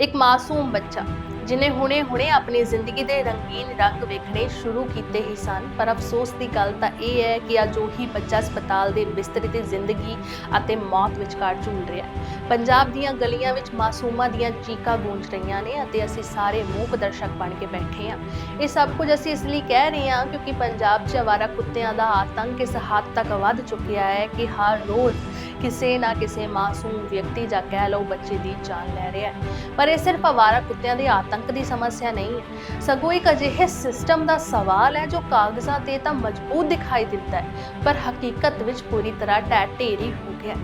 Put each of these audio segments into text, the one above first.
ਇੱਕ ਮਾਸੂਮ ਬੱਚਾ, ਜਿਨੇ ਹੁਣੇ-ਹੁਣੇ ਆਪਣੀ ਜ਼ਿੰਦਗੀ ਦੇ ਰੰਗੀਨ ਰੰਗ ਵੇਖਣੇ ਸ਼ੁਰੂ ਕੀਤੇ ਹੀ ਸਨ। ਪਰ ਅਫਸੋਸ ਦੀ ਗੱਲ ਤਾਂ ਇਹ ਹੈ ਕਿ ਅੱਜ ਉਹੀ ਬੱਚਾ ਹਸਪਤਾਲ ਦੇ ਬਿਸਤਰੇ ਤੇ ਜ਼ਿੰਦਗੀ ਅਤੇ ਮੌਤ ਵਿਚਕਾਰ ਝੂਲ ਰਿਹਾ ਹੈ। ਪੰਜਾਬ ਦੀਆਂ ਗਲੀਆਂ ਵਿੱਚ ਮਾਸੂਮਾਂ ਦੀਆਂ ਚੀਕਾਂ ਗੂੰਜ ਰਹੀਆਂ ਨੇ ਅਤੇ ਅਸੀਂ ਸਾਰੇ ਮੂਕ ਦਰਸ਼ਕ ਬਣ ਕੇ ਬੈਠੇ ਹਾਂ। ਇਹ ਸਭ ਕੁਝ ਅਸੀਂ ਇਸ ਲਈ ਕਹਿ ਰਹੇ ਹਾਂ ਕਿਉਂਕਿ ਪੰਜਾਬ 'ਚ ਅਵਾਰਾ ਕੁੱਤਿਆਂ ਦਾ ਆਤੰਕ ਇਸ ਹੱਦ ਤੱਕ ਵੱਧ ਚੁੱਕਿਆ ਹੈ ਕਿ ਹਰ ਰੋਜ਼ ਕਿਸੇ ਨਾ ਕਿਸੇ ਮਾਸੂਮ ਵਿਅਕਤੀ ਜਾਂ ਕਹਿ ਲਓ ਬੱਚੇ ਦੀ ਜਾਨ ਲੈ ਰਿਹਾ ਹੈ। ਪਰ ਇਹ ਸਿਰਫ ਅਵਾਰਾ ਕੁੱਤਿਆਂ ਦੇ ਆਤੰਕ ਦੀ ਸਮੱਸਿਆ ਨਹੀਂ ਹੈ। ਸਗੋਂ ਇੱਕ ਅਜਿਹੇ ਸਿਸਟਮ ਦਾ ਸਵਾਲ ਹੈ ਜੋ ਕਾਗਜ਼ਾਂ ਤੇ ਤਾਂ ਮਜ਼ਬੂਤ ਦਿਖਾਈ ਦਿੰਦਾ ਹੈ, ਪਰ ਹਕੀਕਤ ਵਿੱਚ ਪੂਰੀ ਤਰ੍ਹਾਂ ਢਹਿ ਢੇਰੀ ਹੈ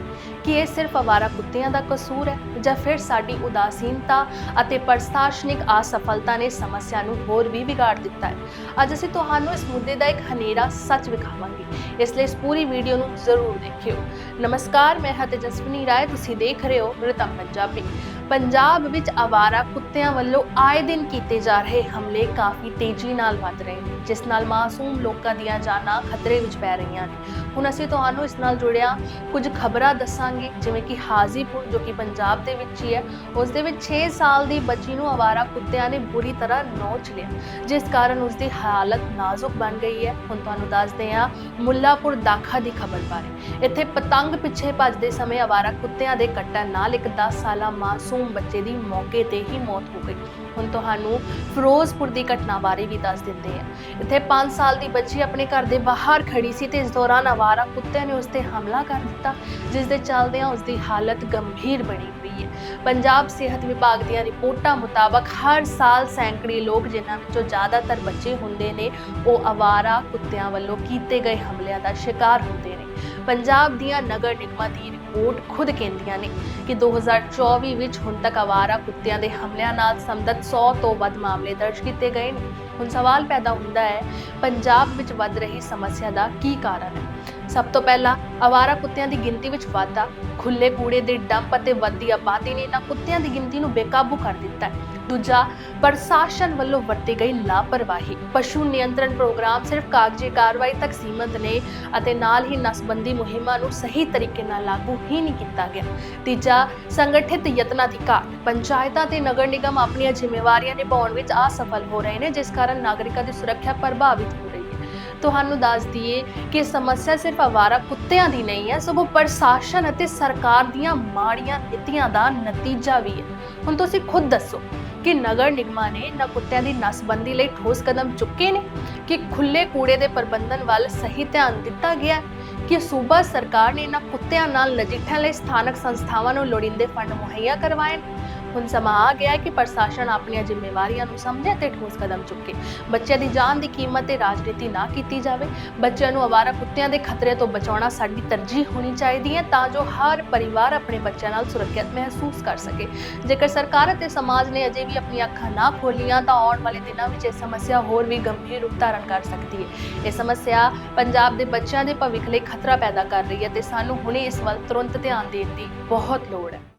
ਕਿ ਇਹ ਸਿਰਫ ਅਵਾਰਾ ਕੁੱਤਿਆਂ ਦਾ ਕਸੂਰ ਹੈ ਜਾਂ ਫਿਰ ਸਾਡੀ ਉਦਾਸੀਨਤਾ ਅਤੇ ਪ੍ਰਸ਼ਾਸਨਿਕ ਅਸਫਲਤਾ ਨੇ ਸਮੱਸਿਆ ਨੂੰ ਹੋਰ ਵੀ ਵਿਗਾੜ ਦਿੱਤਾ ਹੈ। ਅੱਜ ਅਸੀਂ ਤੁਹਾਨੂੰ ਇਸ ਮੁੱਦੇ ਦਾ ਇੱਕ ਹਨੇਰਾ ਸੱਚ ਵਿਖਾਵਾਂਗੇ। ਇਸ ਲਈ ਇਸ ਪੂਰੀ ਵੀਡੀਓ ਨੂੰ ਜ਼ਰੂਰ ਦੇਖਿਓ। ਨਮਸਕਾਰ, ਮੈਂ ਹਾਂ ਤੇਜਸਵਨੀ ਰਾਏ, ਤੁਸੀਂ ਦੇਖ ਰਹੇ ਹੋ ਰਿਤਮ ਪੰਜਾਬੀ। ਪੰਜਾਬ ਵਿੱਚ ਆਵਾਰਾ ਕੁੱਤਿਆਂ ਵੱਲੋਂ ਆਏ ਦਿਨ ਕੀਤੇ ਜਾ ਰਹੇ ਹਮਲੇ ਕਾਫੀ ਤੇਜ਼ੀ ਨਾਲ ਵੱਧ ਰਹੇ ਨੇ, ਜਿਸ ਨਾਲ ਮਾਸੂਮ ਲੋਕਾਂ ਦੀਆਂ ਜਾਨਾਂ ਖਤਰੇ ਵਿੱਚ ਪੈ ਰਹੀਆਂ ਨੇ। ਹੁਣ ਅਸੀਂ ਤੁਹਾਨੂੰ ਇਸ ਨਾਲ ਜੁੜਿਆ, ਕੁਝ ਖਬਰਾਂ ਦੱਸਾਂਗੇ, ਜਿਵੇਂ ਕਿ ਹਾਜ਼ੀਪੁਰ, ਜੋ ਕਿ ਪੰਜਾਬ ਦੇ ਵਿੱਚ ਹੀ ਹੈ, ਉਸ ਦੇ ਵਿੱਚ 6 ਸਾਲ ਦੀ ਬੱਚੀ ਨੂੰ ਆਵਾਰਾ ਕੁੱਤਿਆਂ ਨੇ ਬੁਰੀ ਤਰ੍ਹਾਂ ਨੋਚ ਲਿਆ, ਜਿਸ ਕਾਰਨ ਉਸ ਦੀ ਹਾਲਤ ਨਾਜ਼ੁਕ ਬਣ ਗਈ ਹੈ। ਹੁਣ ਤੁਹਾਨੂੰ ਦੱਸਦੇ ਹਾਂ ਮੁੱਲਾਪੁਰ ਦਾਖਾ ਦੀ ਖਬਰ ਬਾਰੇ। ਇੱਥੇ ਪਤੰਗ ਪਿੱਛੇ ਭੱਜਦੇ ਸਮੇਂ ਆਵਾਰਾ ਕੁੱਤਿਆਂ ਦੇ ਕੱਟਣ ਨਾਲ ਇੱਕ 10 ਸਾਲਾ ਮਾਸੂਮ ਬੱਚੇ ਦੀ ਮੌਕੇ ਤੇ ਹੀ ਮੌਤ ਹੋ ਗਈ। ਹੁਣ ਤੁਹਾਨੂੰ ਫਿਰੋਜ਼ਪੁਰ ਦੀ ਘਟਨਾ ਬਾਰੇ ਵੀ ਦੱਸ ਦਿੰਦੇ ਹਾਂ ਇੱਥੇ 5 ਸਾਲ ਦੀ ਬੱਚੀ ਆਪਣੇ ਘਰ ਦੇ ਬਾਹਰ ਖੜੀ ਸੀ ਤੇ ਇਸ ਦੌਰਾਨ ਆਵਾਰਾ ਕੁੱਤਿਆਂ ਨੇ ਉਸ ਤੇ ਹਮਲਾ ਕਰ ਦਿੱਤਾ, ਜਿਸ ਦੇ ਚੱਲਦਿਆਂ ਉਸ ਦੀ ਹਾਲਤ ਗੰਭੀਰ ਬਣੀ ਹੋਈ ਹੈ। ਪੰਜਾਬ ਸਿਹਤ ਵਿਭਾਗ ਦੀਆਂ ਰਿਪੋਰਟਾਂ ਮੁਤਾਬਕ ਹਰ ਸਾਲ ਸੈਂਕੜੇ ਲੋਕ ਜਿਨ੍ਹਾਂ ਵਿੱਚੋਂ ਜ਼ਿਆਦਾਤਰ ਬੱਚੇ ਹੁੰਦੇ ਨੇ, ਉਹ ਆਵਾਰਾ ਕੁੱਤਿਆਂ ਵੱਲੋਂ ਕੀਤੇ ਗਏ ਹਮਲਿਆਂ ਦਾ ਸ਼ਿਕਾਰ ਹੁੰਦੇ ਨੇ। ਪੰਜਾਬ ਦੀਆਂ ਨਗਰ ਨਿਗਮਾਂ ਦੀ ਰਿਪੋਰਟ ਖੁਦ ਕਹਿੰਦੀਆਂ ਨੇ ਕਿ 2024 ਵਿੱਚ ਹੁਣ ਤੱਕ ਆਵਾਰਾ ਕੁੱਤਿਆਂ ਦੇ ਹਮਲਿਆਂ ਨਾਲ ਸੰਬੰਧਿਤ 100 ਤੋਂ ਵੱਧ ਮਾਮਲੇ ਦਰਜ ਕੀਤੇ ਗਏ ਨੇ। ਹੁਣ ਸਵਾਲ ਪੈਦਾ ਹੁੰਦਾ ਹੈ, ਪੰਜਾਬ ਵਿੱਚ ਵੱਧ ਰਹੀ ਸਮੱਸਿਆ ਦਾ ਕੀ ਕਾਰਨ ਹੈ? ਸਭ ਤੋਂ ਪਹਿਲਾਂ ਆਵਾਰਾ ਕੁੱਤਿਆਂ ਦੀ ਗਿਣਤੀ ਵਿੱਚ ਵਾਧਾ ਖੁੱਲੇ ਕੂੜੇ ਦੇ ਡੰਪ ਅਤੇ ਵੱਧਦੀ ਆਬਾਦੀ ਨੇ ਇਹਨਾਂ ਕੁੱਤਿਆਂ ਦੀ ਗਿਣਤੀ ਨੂੰ ਬੇਕਾਬੂ ਕਰ ਦਿੱਤਾ ਹੈ। ਦੂਜਾ, ਪ੍ਰਸ਼ਾਸਨ ਵੱਲੋਂ ਵਰਤੀ ਗਈ ਲਾਪਰਵਾਹੀ। ਪਸ਼ੂ ਨਿਯੰਤਰਣ ਪ੍ਰੋਗਰਾਮ ਸਿਰਫ ਕਾਗਜ਼ੀ ਕਾਰਵਾਈ ਤੱਕ ਸੀਮਤ ਨੇ ਅਤੇ ਨਾਲ ਹੀ ਨਸਬੰਦੀ ਮੁਹਿੰਮਾਂ ਨੂੰ ਸਹੀ ਤਰੀਕੇ ਨਾਲ ਲਾਗੂ ਹੀ ਨਹੀਂ ਕੀਤਾ ਗਿਆ। ਤੀਜਾ, ਸੰਗਠਿਤ ਯਤਨਾਂ ਦੀ ਘਾਟ। ਪੰਚਾਇਤਾਂ ਤੇ ਨਗਰ ਨਿਗਮ ਆਪਣੀਆਂ ਜ਼ਿੰਮੇਵਾਰੀਆਂ ਨਿਭਾਉਣ ਵਿੱਚ ਅਸਫਲ ਹੋ ਰਹੇ ਨੇ, ਜਿਸ ਕਾਰਨ ਨਾਗਰਿਕਾਂ ਦੀ ਸੁਰੱਖਿਆ ਪ੍ਰਭਾਵਿਤ ਤੁਹਾਨੂੰ ਦੱਸ ਦਈਏ ਕਿ ਸਮੱਸਿਆ ਸਿਰਫ ਆਵਾਰਾ ਕੁੱਤਿਆਂ ਦੀ ਨਹੀਂ ਹੈ, ਸਗੋਂ ਪ੍ਰਸ਼ਾਸਨ ਅਤੇ ਸਰਕਾਰ ਦੀਆਂ ਮਾੜੀਆਂ ਨੀਤੀਆਂ ਦਾ ਨਤੀਜਾ ਵੀ ਹੈ। ਹੁਣ ਤੁਸੀਂ ਖੁਦ ਦੱਸੋ ਕਿ ਨਗਰ ਨਿਗਮਾਂ ਨੇ ਇਹਨਾਂ ਕੁੱਤਿਆਂ ਦੀ ਨਸਬੰਦੀ ਲਈ ਠੋਸ ਕਦਮ ਚੁੱਕੇ ਨੇ? ਕਿ ਖੁੱਲੇ ਕੂੜੇ ਦੇ ਪ੍ਰਬੰਧਨ ਵੱਲ ਸਹੀ ਧਿਆਨ ਦਿੱਤਾ ਗਿਆ ਕਿ ਸੂਬਾ ਸਰਕਾਰ ਨੇ ਇਹਨਾਂ ਕੁੱਤਿਆਂ ਨਾਲ ਨਜਿੱਠਣ ਲਈ ਸਥਾਨਕ ਸੰਸਥਾਵਾਂ ਨੂੰ ਲੋੜੀਂਦੇ ਫੰਡ ਮੁਹੱਈਆ ਕਰਵਾਏ ਹੁਣ ਸਮਾਂ ਆ ਗਿਆ ਹੈ ਕਿ ਪ੍ਰਸ਼ਾਸਨ ਆਪਣੀਆਂ ਜ਼ਿੰਮੇਵਾਰੀਆਂ ਨੂੰ ਸਮਝੇ ਤੇ ਠੋਸ ਕਦਮ ਚੁੱਕੇ। ਬੱਚਿਆਂ ਦੀ ਜਾਨ ਦੀ ਕੀਮਤ ਤੇ ਰਾਜਨੀਤੀ ਨਾ ਕੀਤੀ ਜਾਵੇ, ਬੱਚਿਆਂ ਨੂੰ ਆਵਾਰਾ ਕੁੱਤਿਆਂ ਦੇ ਖਤਰੇ ਤੋਂ ਬਚਾਉਣਾ ਸਾਡੀ ਤਰਜੀਹ ਹੋਣੀ ਚਾਹੀਦੀ ਹੈ ਤਾਂ ਜੋ ਹਰ ਪਰਿਵਾਰ ਆਪਣੇ ਬੱਚਿਆਂ ਨਾਲ ਸੁਰੱਖਿਅਤ ਮਹਿਸੂਸ ਕਰ ਸਕੇ। ਜੇਕਰ ਸਰਕਾਰ ਅਤੇ ਸਮਾਜ ਨੇ ਅਜੇ ਵੀ ਆਪਣੀਆਂ ਅੱਖਾਂ ਨਾ ਖੋਲੀਆਂ ਤਾਂ ਆਉਣ ਵਾਲੇ ਦਿਨਾਂ ਵਿੱਚ ਇਹ ਸਮੱਸਿਆ ਹੋਰ ਵੀ ਗੰਭੀਰ ਰੂਪ ਧਾਰਨ ਕਰ ਸਕਦੀ ਹੈ। ਇਹ ਸਮੱਸਿਆ ਪੰਜਾਬ ਦੇ ਬੱਚਿਆਂ ਦੇ ਭਵਿੱਖ ਲਈ ਖਤਰਾ ਪੈਦਾ ਕਰ ਰਹੀ ਹੈ ਤੇ ਸਾਨੂੰ ਹੁਣੇ ਇਸ ਵੱਲ ਤੁਰੰਤ ਧਿਆਨ ਦੇਣ ਦੀ ਬਹੁਤ ਲੋੜ ਹੈ।